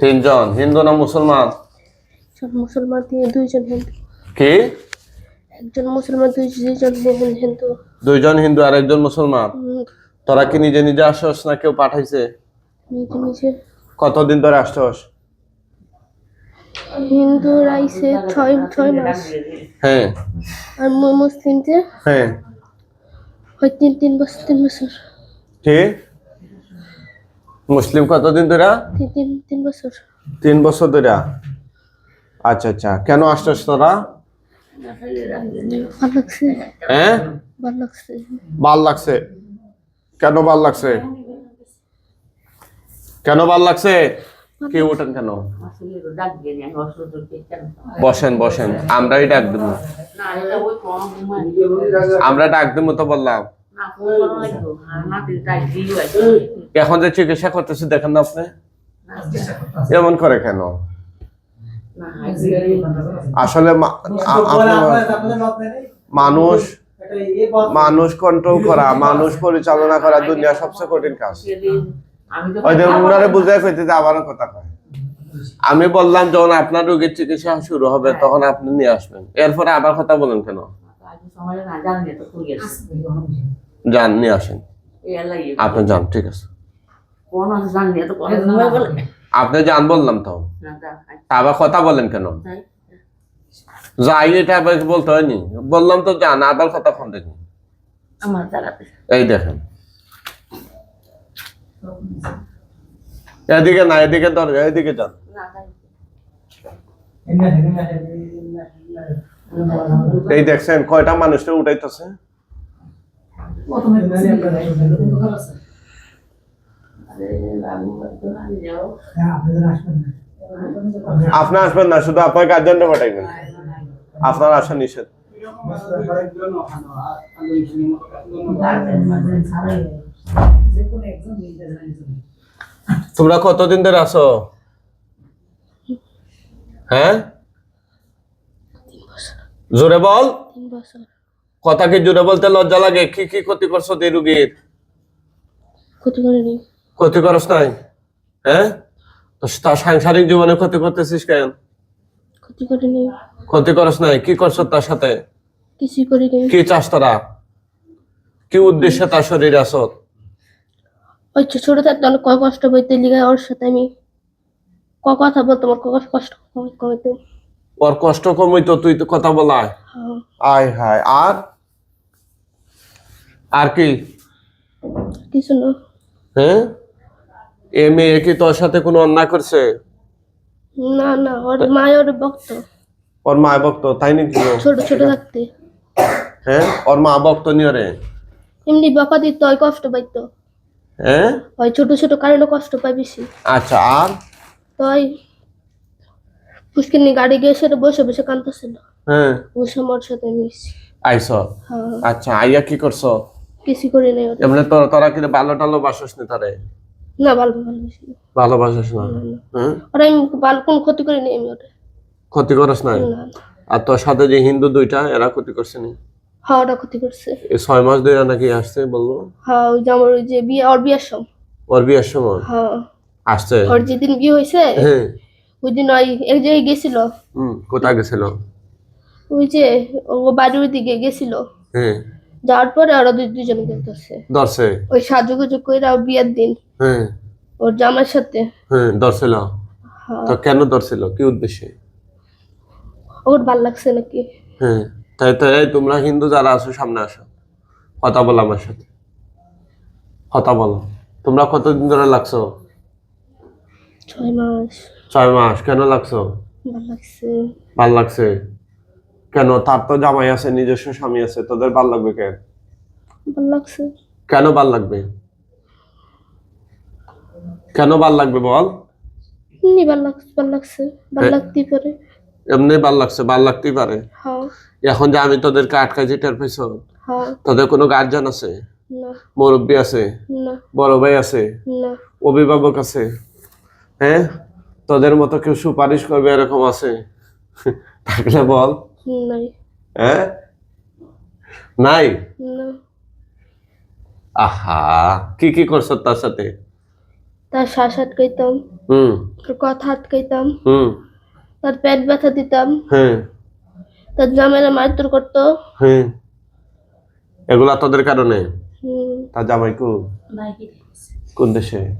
তিনজন হিন্দু না মুসলমান? মুসলমান দিয়ে দুইজন হিন্দু। কি? একজন মুসলমান দুইজন হিন্দু। দুইজন হিন্দু আর একজন মুসলমান তোরা কি নিজে নিজে আসছস না কেউ পাঠাইছে? নিজে নিজে। কতদিন ধরে আসছস? হিন্দু রাইছে ছয় ছয় মাস। হ্যাঁ। আর মুসলিমদের? হ্যাঁ। ওই তিন তিন বছর তিন বছর। কি? মুসলিম কতদিন ধরে? তিন বছর। তিন বছর ধরে? আচ্ছা আচ্ছা। কেন আসছস তোরা? হ্যাঁ? ভালো লাগছে। কেন ভালো লাগছে? কেন ভালো লাগছে? কি ওঠেন কেন? বসেন বসেন। আমরাই ডাক দেবো। আমরা ডাক দেবো তো বললাম। এখন যে চিকিৎসা করতেছি দেখেন না আপনি? এমন করে কেন? আসলে মানুষ মানুষ কন্ট্রোল করা মানুষ পরিচালনা করা দুনিয়া সবচেয়ে কঠিন কাজ। উনারে বুঝাই কইতে যে আবারও কথা কয়। আমি বললাম যখন আপনার রোগীর চিকিৎসা শুরু হবে তখন আপনি নিয়ে আসবেন। এরপরে আবার কথা বলেন কেন? যান নিয়ে আসেন। আপনি যান ঠিক আছে। কোন জানি তো কোন আপনি যান বললাম তো। আবার কথা বলেন কেন? যাই এটা আবার বলতে হয়নি। বললাম তো যান আবার কথা ফোন দেখি। আমার দাঁড়াতে এই দেখেন। এদিকে না এদিকে দরজা এদিকে যান। এই দেখছেন কয়টা মানুষটা উঠাইতেছে? আপনি আসবেন না, শুধু আপনার গার্জেনটা পাঠাইবেন। আপনার আসা নিষেধ। তোমরা কতদিন ধরে আসো হ্যাঁ? জোরে বল। কথা কি জোরে বলতে লজ্জা লাগে? কি কি ক্ষতি করছ এই রুগীর? ক্ষতি করিনি। ক্ষতি করস নাই? হ্যাঁ? তো তার সাংসারিক জীবনে ক্ষতি করতেছিস কেন? ক্ষতি করিনি। ক্ষতি করস নাই? কি করছ তার সাথে? কিছুই করিনি। কি চাস তারা? কি উদ্দেশ্যে তার শরীর আসত ওই ছোট থাকতে অনেক কষ্ট বইতে লিগে ওর সাথে আমি ক- কথা বলতাম ওর ক- কষ্ট কম- কমাইতে। ওর কষ্ট কমইতো তুই তো কথা বলায় হ্যাঁ। আয় হায় আর? আর কি? কিছু না। হ্যাঁ? এ মেয়ে কি তোর সাথে কোনো অন্যায় করছে? না না ওর মা ওর ভক্ত। ওর মা ভক্ত তাই নাকি? ছোট ছোট থাকতে। হ্যাঁ ওর মা ভক্ত নিয়ে রে। এমনি বকা দিত ওই কষ্ট পাইতো। হ্যাঁ? ওই ছোট ছোট কারণে কষ্ট পায় বেশি। আচ্ছা আর? তো ওই পুষ্কিনি গাড়ি গিয়ে সেটা বসে বসে কান্দতেছিল হ্যাঁ। বসে মোর সাথে মিশছি আইস? হ্যাঁ। আচ্ছা আইয়া কি করছ? কিছু করি নাই এমনি তোর তোরা কি ভালো টালো বাসস নি তারে। না ভালো ভালোবাসি না। ভালোবাসিস না? হ্যাঁ? ওরা আমি ভালো কোনো ক্ষতি করিনি আমি ওটা ক্ষতি করস নাই। আর তোর সাথে যে হিন্দু দুইটা এরা ক্ষতি করছে নি? হ্যাঁ ওটা ক্ষতি করছে। এই ছয় মাস ধরে নাকি আসছে বলল? হ্যাঁ ওই যে আমার ওই যে বিয়ে ওর বিয়ের সম ওর বিয়ের সময়? হ্যাঁ। আসছে? ওর যেদিন বিয়ে হয়েছে হ্যাঁ। ওই দিন ওই এক জায়গায় গেছিল। হুম কোথায় গেছিল? ওই যে ও বাড়ির দিকে গেছিল। হ্যাঁ। যাওয়ার পরে ওরা দুই দুজন দেখতেছে দর্শে ওই সাজুগুজু কইরা বিয়ের দিন। হ্যাঁ। ওর জামার সাথে। হ্যাঁ দর্শিল হ্যাঁ। তো কেন দর্শিল কি উদ্দেশ্যে? ওর ভালো লাগছে নাকি? হ্যাঁ। তাই তাই এই তোমরা হিন্দু যারা আছো সামনে আসো। কথা বলো আমার সাথে। কথা বলো। তোমরা কতদিন ধরে লাগছো? ছয় মাস। ছয় মাস। কেন লাগছো? ভালো লাগছে। ভালো লাগছে? কেন? তার তো জামাই আছে নিজস্ব স্বামী আছে তোদের ভালো লাগবে কেন ভালো লাগছে। কেন ভালো লাগবে? কেন ভালো লাগবে বল? এমনি ভালো লাগছে ভালো লাগছে। ভালো লাগতেই পারে। এমনি ভালো লাগছে ভালো লাগতেই পারে। হ্যাঁ। এখন যে আমি তোদেরকে আটকাইছি টের পাইছ হ্যাঁ। তোদের কোনো গার্জিয়ান আছে? না। মুরব্বী আছে? না। বড় ভাই আছে? না। অভিভাবক আছে? হ্যাঁ? তোদের মতো কেউ সুপারিশ করবে এরকম আছে? থাকলে বল। নাই। হ্যাঁ নাই? না। আহা কি কি করছ তার সাথে? তার শ্বাস আটকাইতাম। হুম। তার কথা আটকাইতাম। হুম। তার পেট ব্যথা দিতাম। হ্যাঁ। তার জামাইরা মারধর করতো। হ্যাঁ। এগুলা তোদের কারণে? হুম, তার জামাই কু? কোন দেশে?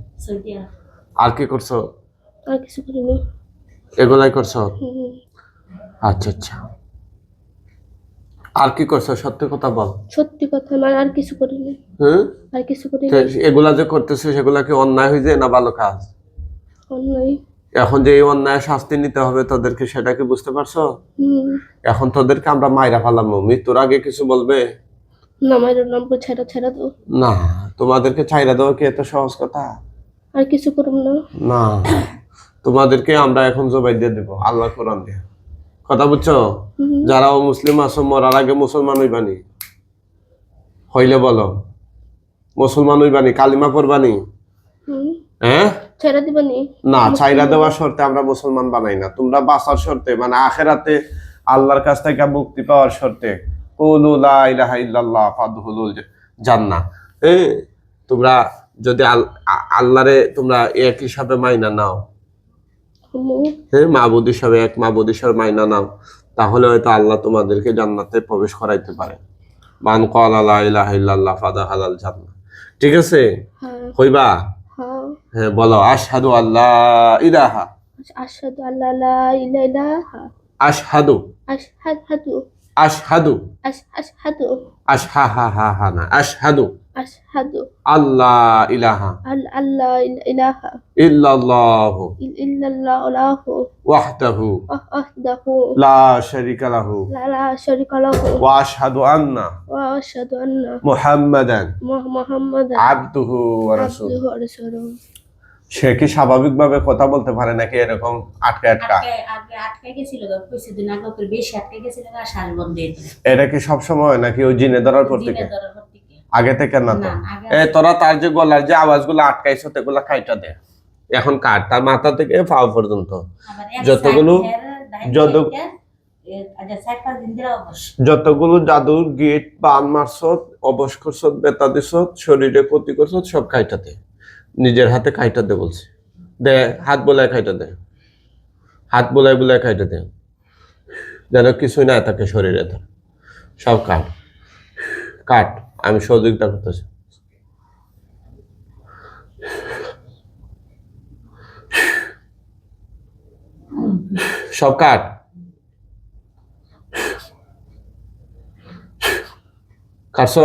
আর কি করছ? আর কিছু করিনি। এগুলাই করছ? হুম, আচ্ছা আচ্ছা। আর কি করছ? সত্যি কথা বল। সত্যি কথা মানে আর কিছু করিনি। হ্যাঁ আর কিছু করিনি। তো এগুলা যে করতেছো সেগুলা কি অন্যায় হয়ে যায় না ভালো কাজ? অন্যায়। এখন যে এই অন্যায় শাস্তি নিতে হবে তোদেরকে সেটা কি বুঝতে পারছ? হুম। এখন তোদেরকে আমরা মাইরা ফেলাম। মৃত্যুর আগে কিছু বলবে? না মায়ের নাম করে ছেড়া ছেড়া দাও। না তোমাদেরকে চাইরা দেওয়া কি এত সহজ কথা? আর কিছু করুম না। না তোমাদেরকে আমরা এখন জবাই দিয়ে দেবো আল্লাহ কোরআন দিয়ে। কথা বুঝছ? যারা মুসলিম আছো মরার আগে মুসলমান হইবানি। হইলে বলো মুসলমান হইবানি কালিমা পড়বানি? হ্যাঁ না চাইরা দেওয়ার শর্তে আমরা মুসলমান বানাই না। তোমরা বাঁচার শর্তে মানে আখেরাতে আল্লাহর কাছ থেকে মুক্তি পাওয়ার শর্তে জান্নাহ। এ তোমরা যদি আল্লাহরে তোমরা এক হিসাবে মাইনা নাও। হুম, মা মাবুদ সবে এক মাবুদ সবে মাইনা নাও তাহলে হয়তো আল্লাহ তোমাদেরকে জান্নাতে প্রবেশ করাইতে পারে। মান ক্বালা লা ইলাহা ইল্লাল্লাহ ফাদহালাল জান্নাত ঠিক আছে? হ্যাঁ। হইবা? হ্যাঁ। হ্যাঁ বলো আশহাদু আল্লাহ ইলাহা। আশহাদু আল্লাহ ইলাহা। আশহাদু। আশহাদু আশহাদু। আশ আশহাদু। আশহা হা হা হা না আশহাদু। আশহাদু। আল্লাহ ইলাহা। আল আল্লাহ ইলাহা। ইল্লাল্লাহ। ইল্লাল্লাহ। লাহু ওয়াহদাহু ওয়াহদাহু। লা শারিকা লাহু লা শারিকা লাহু ওয়া আশহাদু আন্না। ওয়া আশহাদু আন্না। মুহাম্মাদান। মুহ- মুহাম্মাদান। আবদুহু ওয়া রাসূলুহু। আবদুহু ওয়া রাসূলুহু। সে কি স্বাভাবিকভাবে কথা বলতে পারে নাকি এরকম আটকা আটকা? আটকে আটকে গেছিল কিছুদিন আগে ওকে বেশি আটকে গেছিল আর শ্বাস বন্ধ গেল। এটা কি সব সময় নাকি ওই জিনে ধরার পর থেকে? আগে থেকে না তো? এ তোরা তার যে গলার যে আওয়াজগুলো আটকাইছো তেগুলা কাইটা দে। এখন কাট তার মাথা থেকে পাও পর্যন্ত। যতগুলো- যত- আচ্ছা। যতগুলো জাদুর গিট বান মারছত অবশ করছত বেতা দিছত শরীরে ক্ষতি করছত সব কাইটা দে। নিজের হাতে কাইটা দে বলছে। দে, হাত বোলায় খাইটা দে। হাত বোলায় বোলায় খাইটা দে। যেন কিছুই না থাকে শরীরে তোর সব কাট। কাট। আমি সহযোগিতা করতেছি। সব কাট। কাটছ?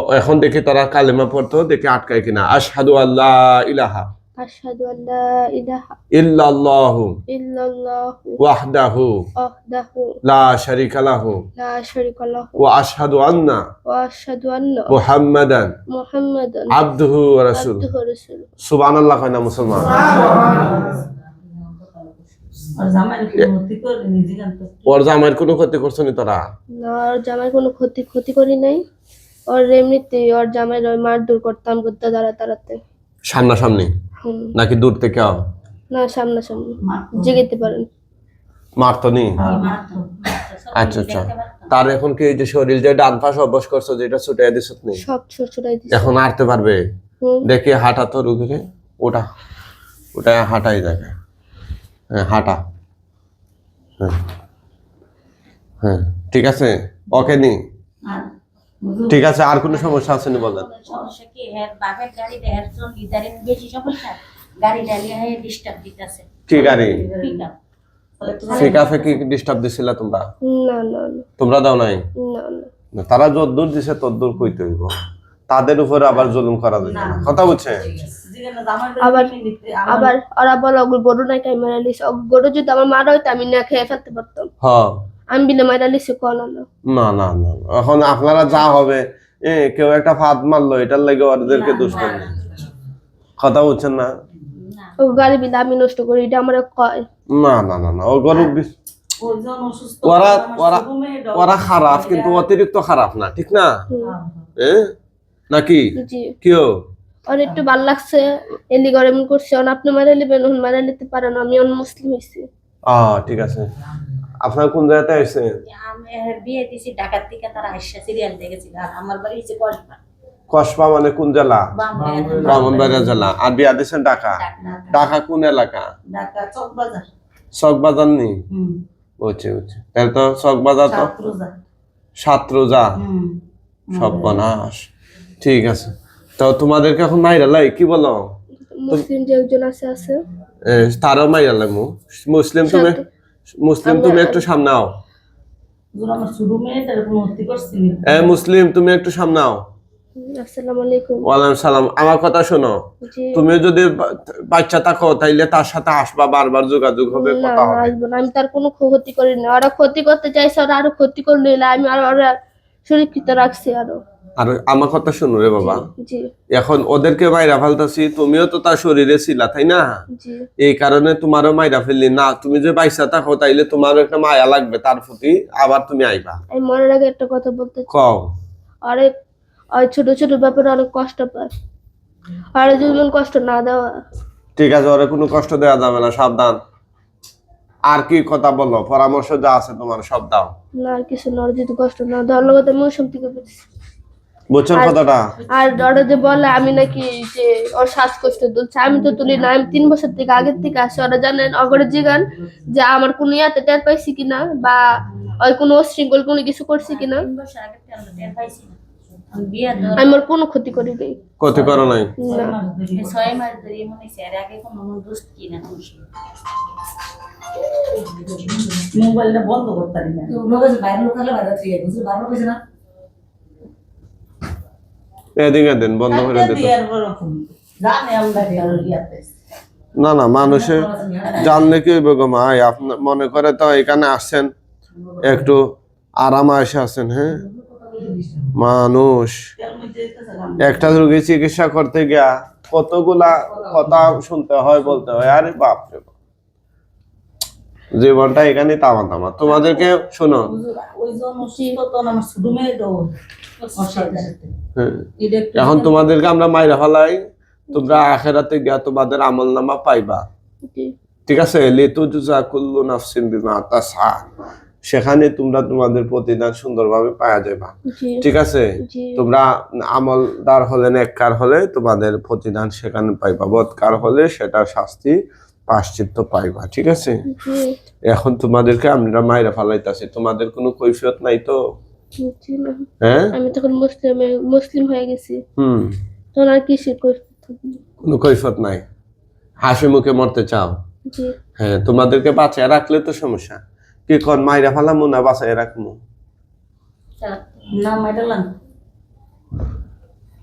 এখন দেখি তারা কালেমা পড়তো দেখে আটকায় কিনা। আশহাদু আল্লাহ ইলাহা। আশহাদু আল্লা ইলাহা। ইল্লাল্লাহু। ইল্লাল্লাহু। ওয়াহদাহু। ওয়াহদাহু। লা শারিকা লাহু। লা শারিকা লাহু। ওয়া আশহাদু আন্না। ওয়া আশহাদু আন্না। মুহাম্মাদান। মুহাম্মাদান। আবদুহু ওয়া রাসূলুহু। আবদুহু ওয়া রাসূলুহু। সুবহানাল্লাহ কয় না মুসলমান। ওর জামাইয়ের কোনো ক্ষতি করছ নি তোরা? না ওর জামাই কোনো ক্ষতি ক্ষতি করি নাই। ওর এমনিতে ওর জামাইয়ের ওই মারধর করতাম করতে দাঁড়া দাঁড়াতে। সামনাসামনি? হুম। নাকি দূর থেকে? না সামনাসামনি। জেগেতে পারেন। মারতো নি? আচ্ছা আচ্ছা। তার এখন কি এই যে শরীর যে ডান পাশ অভ্যাস করছ যেটা ছুটে দিছত নি সব ছোটরাই দিছে। এখন হাঁটতে পারবে? হুম। দেখি হাঁটা তো রুগীরে ওটা ওটা হাঁটাই দেখে। হ্যাঁ হাঁটা। হ্যাঁ। হ্যাঁ ঠিক আছে? ওকে নি? ঠিক আছে আর কোনো সমস্যা আছে নি বলেন? সমস্যা কি? হ্যাঁ বাপের গাড়ি দেহের জন্য ইদারিং বেশি সমস্যা। গাড়ি ডালিয়ে হ্যাঁ ডিস্টার্ব দিতেছে। কি গাড়ি? ঠিক আছে ফিকাফে কি ডিস্টার্ব দিছিল তোমরা? না না তোমরা দাও নাই? না তারা যদ্দূর দিছে তদ্দূর কইতে হইব। তাদের উপরে আবার জুলুম করা যাবে না। কথা বুঝছে আবার আবার ওরা বলো ওগুলো গরু নাই লিস গরু যদি আমার মারা হইতো আমি না খেয়ে ফেলতে পারতাম। হ্যাঁ। আমি বিলে মারা লিসে কল না না না না। না। এখন আপনারা যা হবে এ কেউ একটা ফাঁদ মারলো এটার লাগে ওদেরকে দোষ করবে কথা বুঝছেন না? ও গাড়ি বিলে আমি নষ্ট করি এটা আমার কয়। না না না না ও গরু ওরা ওরা ওরা খারাপ কিন্তু অতিরিক্ত খারাপ না ঠিক না? এ? নাকি? কেউ ওর একটু ভালো লাগছে এলি এমন করছে ওন আপনি মারা লিবেন ওন মারা নিতে পারেন আমি অন মুসলিম হয়েছি আহ ঠিক আছে। আপনার কোন জায়গাতে আসছেন আমি বিয়ে দিছি ঢাকার থেকে তারা আইসা সিরিয়াল দেখেছিল আর আমার বাড়ি হচ্ছে কসবা। কসবা মানে কোন জেলা? ব্রাহ্মণবাড়িয়া জেলা। আর বিয়া দিচ্ছেন ঢাকা? ঢাকা কোন এলাকা? ঢাকা চক বাজার চকবাজার নি? হুম। বুঝছি বুঝছি। তাহলে তো চকবাজার তো? ছাত্রজা সাতরোজা? হুম। সর্বনাশ। ঠিক আছে। তো তোমাদেরকে এখন মাইরা লাই কি বলো? মুসলিম যে একজন আছে আছে। এ, তারও মাইরা লাগবো মুসলিম তুমি? মুসলিম তুমি একটু সামনে আও আমার শুরু মেয়েটার ভর্তি করছিলি এ মুসলিম তুমি একটু সামনে আও হুম, আসসালামু আলাইকুম। ওয়ালাইকুম সালাম। আমার কথা শোনো। তুমি যদি বাচ্চা থাকো তাইলে তার সাথে আসবা বারবার যোগাযোগ হবে কথা হবে। না। আমি তার কোনো ক্ষতি করি না ওরা ক্ষতি করতে চাইছে ওরা আরও ক্ষতি করলে আমি আর ওরা সুরক্ষিত রাখছি আরও। আর আমার কথা শোনো রে বাবা। এখন ওদেরকে মাইরা ফেলতাছি তুমিও তো তার শরীরে ছিলা তাই না? এই কারণে তোমারও মাইরা ফেললি। না তুমি যে বাইসা থাকো তাইলে তোমারও একটা মায়া লাগবে তার প্রতি। আবার তুমি আইবা। মরার আগে একটা কথা বলতে কও। ওই ছোট ছোট ব্যাপারে অনেক কষ্ট পায়। আর যেমন কষ্ট না দেওয়া। ঠিক আছে ওরে কোনো কষ্ট দেওয়া যাবে না সাবধান। আর কি কথা বলো? পরামর্শ যা আছে তোমার সব দাও। না আর কিছু না যদি কষ্ট না দেওয়ার আমি থেকে আর- কথাটা। আর যে বলে আমি নাকি যে ওর শ্বাসকষ্ট তুলছে আমি তো তুলি না আমি তিন বছর থেকে আগের থেকে আসি ওরা জানেন অগরে জিগান যে আমার কোনো ইয়াতে টের পাইছি কিনা বা ওই কোনো অশৃঙ্খল কোনো কিছু করছি কিনা। তিন বছর আগে তো আমরা টের পাইছি আমি বিয়ে ধরে ওর কোনো ক্ষতি করি নাই। ক্ষতি করো নাই? ছয় মাস ধরে মনে এর আগে কোনো দুষ্ট কিনা মোবাইলটা বন্ধ করতে পারি না। বাইরে লোক বাইরে থেকে কিছু না? এদিকে দেন বন্ধ করে না না মানুষে জানলে কি হইবে গো মা? আপনার মনে করে তো এখানে আসছেন একটু আরাম আসে আছেন হ্যাঁ? মানুষ একটা রোগী চিকিৎসা করতে গিয়া কতগুলা কথা শুনতে হয় বলতে হয় আরে বাপ রে জীবনটা এখানে তামা তামা তোমাদেরকে শোনো। ওই আমার এখন তোমাদেরকে আমরা মাইরা ফেলাই তোমরা আখেরাতে গিয়া তোমাদের আমল নামা পাইবা ঠিক আছে? লিতু জুজা কুল্লু নাফসিন বিমা তাসা সেখানে তোমরা তোমাদের প্রতিদান সুন্দরভাবে পাওয়া যাবা ঠিক আছে? তোমরা আমলদার হলে নেককার হলে তোমাদের প্রতিদান সেখানে পাইবা। বৎকার হলে সেটা শাস্তি পাশ্চিত্য পাইবা। ঠিক আছে? এখন তোমাদেরকে আমরা মাইরা ফালাইতাছি। তোমাদের কোনো কৈফিয়ত নাই তো? হ্যাঁ? আমি তখন মুসলিম মুসলিম হয়ে গেছি। হুম। তখন আর কিছু করতে থাকি না। কোনো কৈফিয়ত নাই। হাসি মুখে মরতে চাও? হ্যাঁ তোমাদেরকে বাঁচায় রাখলে তো সমস্যা। কি কর মাইরা ফালামু না বাঁচায় রাখব? না মেডালান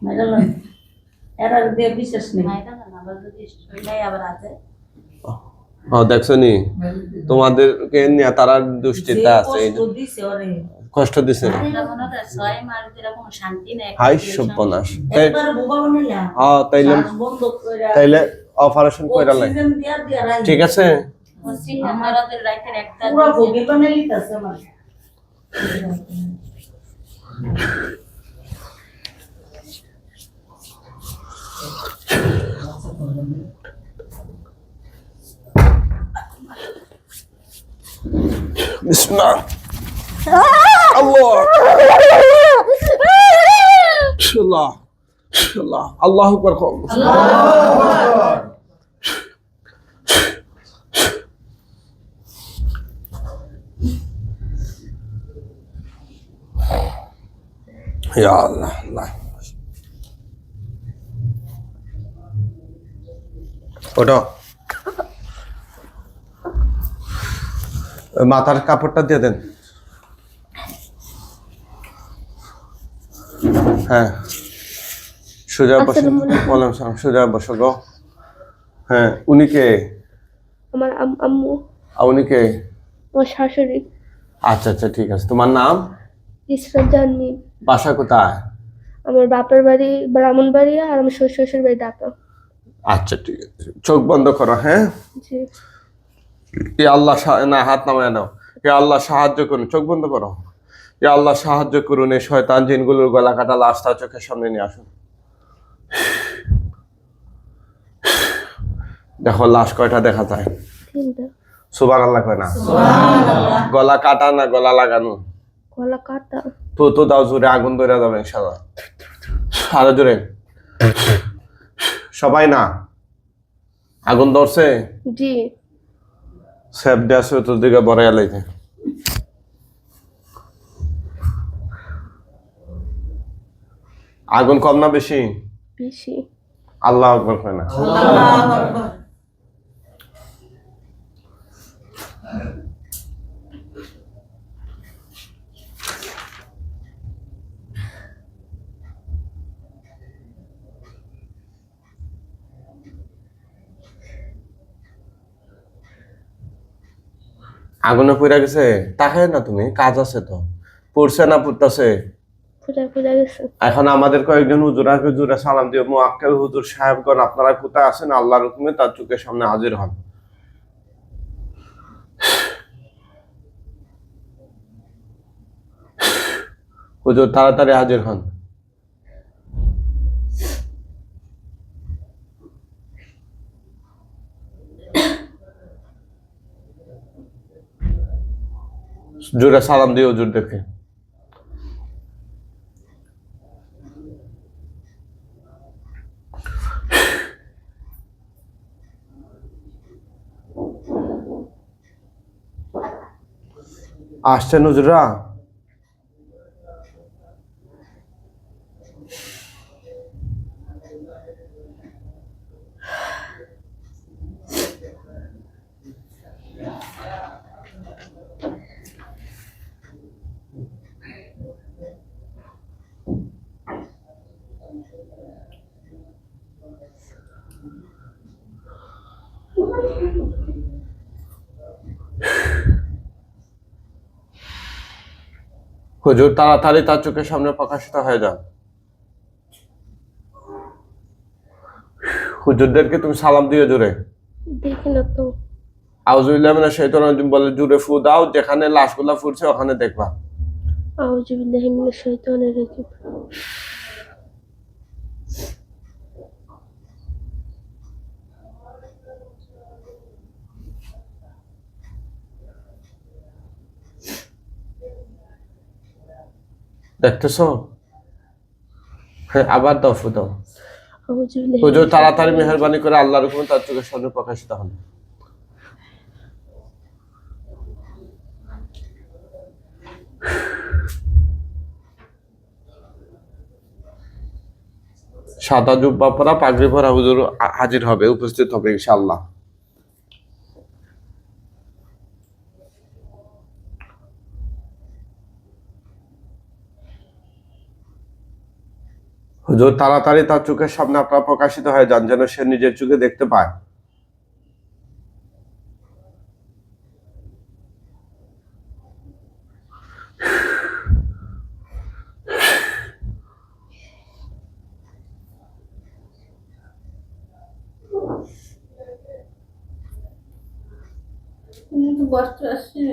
মেডালান এরা দিয়ে বিশ্বাস নেই। আবার আছে। ও দেখছ নি? তোমাদেরকে নিয়ে তারা দুশ্চিন্তা আছে কষ্ট দিছে। তাইলে অপারেশন ঠিক আছে? আমাদের রাইতের একটা পুরো ভোগে বানাই লিতাছে আমার বিসমিল্লাহ আল্লাহ। আল্লাহ ওটা মাথার কাপড়টা দিয়ে দেন। হ্যাঁ। সোজা বসো আলাইকুম। সোজা বসো গো হ্যাঁ উনি কে? আমার আম- আম্মু। আর উনি কে? আমার শাশুড়ি। আচ্ছা আচ্ছা ঠিক আছে। তোমার নাম? ইসরাত জাহান্নি বাসা কোথায়? আমার বাপের বাড়ি ব্রাহ্মণবাড়িয়া আর আমার শ্বশুর শ্বশুর বাড়ি ঢাকা। আচ্ছা ঠিক আছে। চোখ বন্ধ করো হ্যাঁ? জি। আল্লাহ না হাত নামায় নাও। এ আল্লাহ সাহায্য করুন। চোখ বন্ধ করো। এ আল্লাহ সাহায্য করুন এই শয়তান জিনগুলোর গলা কাটা লাশটা চোখের সামনে নিয়ে আসুন। দেখো লাশ কয়টা দেখা যায়? সুবার আল্লাহ কয় না? গলা কাটা না গলা লাগানো? গলা কাটা। তো তো দাও জোরে আগুন ধরে যাবে ইনশাল্লাহ আরও জোরে। সবাই না? আগুন ধরছে? জি। সেফ দেওয়া চতুর্দিকে বড় এলাইতে আগুন কম না বেশি? বেশি। আল্লাহ আকবর হয় না। আগুনে পুড়ে গেছে? তাকায় না তুমি কাজ আছে তো। পড়ছে না পড়তেছে? এখন আমাদের কয়েকজন হুজুরাকে হুজুরা সালাম দিও। মুআক্কেল হুজুর সাহেবগণ আপনারা কোথায় আছেন? আল্লাহর হুকুমে তার চোখের সামনে হাজির হন। হুজুর, তাড়াতাড়ি হাজির হন। জোরে সালাম দিও হুজুরদেরকে আসছেন হুজুরা হুজুর তাড়াতাড়ি তার চোখের সামনে প্রকাশিত হয়ে যান হুজুরদেরকে তুমি সালাম দিও জুড়ে দেখি না তো। আউজুবিল্লাহ মিনাশ শাইতানির রাজিম বলে জোরে ফু দাও যেখানে লাশগুলা ফুটছে ওখানে দেখবা। আউজুবিল্লাহি মিনাশ শাইতানির রাজিম। দেখতেছো? হ্যাঁ আবার দাও ফু দাও। হুজুর তাড়াতাড়ি মেহরবানি করে আল্লাহর হুকুমে তার চোখের সামনে প্রকাশিত হন সাদা জুব্বা পরা পাগড়ি পরা হুজুর হাজির হবে উপস্থিত হবে ইনশাআল্লাহ। হুজুর, তাড়াতাড়ি তার চোখের সামনে আপনার প্রকাশিত হয়, যান যেন সে নিজের চোখে দেখতে পায়। কষ্ট আছে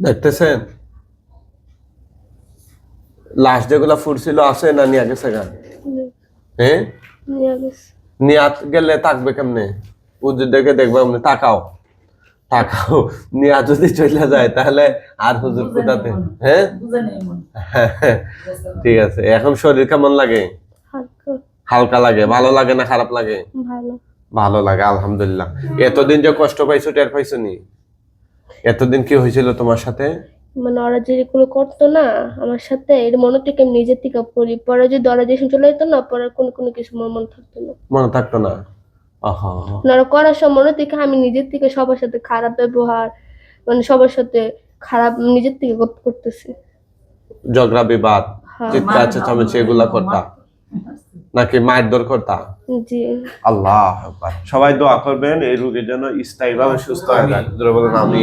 দেখতেছেন? লাশ যেগুলা ফুটছিল আছে না নিয়ে গেছে গা হ্যাঁ? নিয়ে গেলে থাকবে কেমনে? উদ্যোগ দেখে দেখবে তাকাও। তাকাও নিয়া যদি চলে যায় তাহলে আর হুজুর কোথাতে? হ্যাঁ? বুঝে নেই মন। ঠিক আছে এখন শরীর কেমন লাগে? হালকা। লাগে ভালো লাগে না খারাপ লাগে? ভালো। ভালো লাগে আলহামদুলিল্লাহ। এতদিন যে কষ্ট পাইছো টের পাইছো নি? এতদিন কি হয়েছিল তোমার সাথে? মানে ওরা যেগুলো করতো না আমার সাথে। এর মনে থেকে আমি নিজের থেকে পড়ি। পরে যদি ওরা যেসব চলে যেত না পরে কোনো কোনো কিছু আমার মনে থাকতো না। মনে থাকতো না? মানে ওরা করার সময় মনে থেকে আমি নিজের থেকে সবার সাথে খারাপ ব্যবহার মানে সবার সাথে খারাপ নিজের থেকে করতেছি। ঝগড়া বিবাদ হ্যাঁ। চিৎকার চেঁচামেচি এগুলা করতা? নাকি মায়ের দরকার তা জি। আল্লাহ। সবাই দোয়া করবেন এই রোগীর জন্য স্থায়ীভাবে সুস্থ হয়ে যায় আমি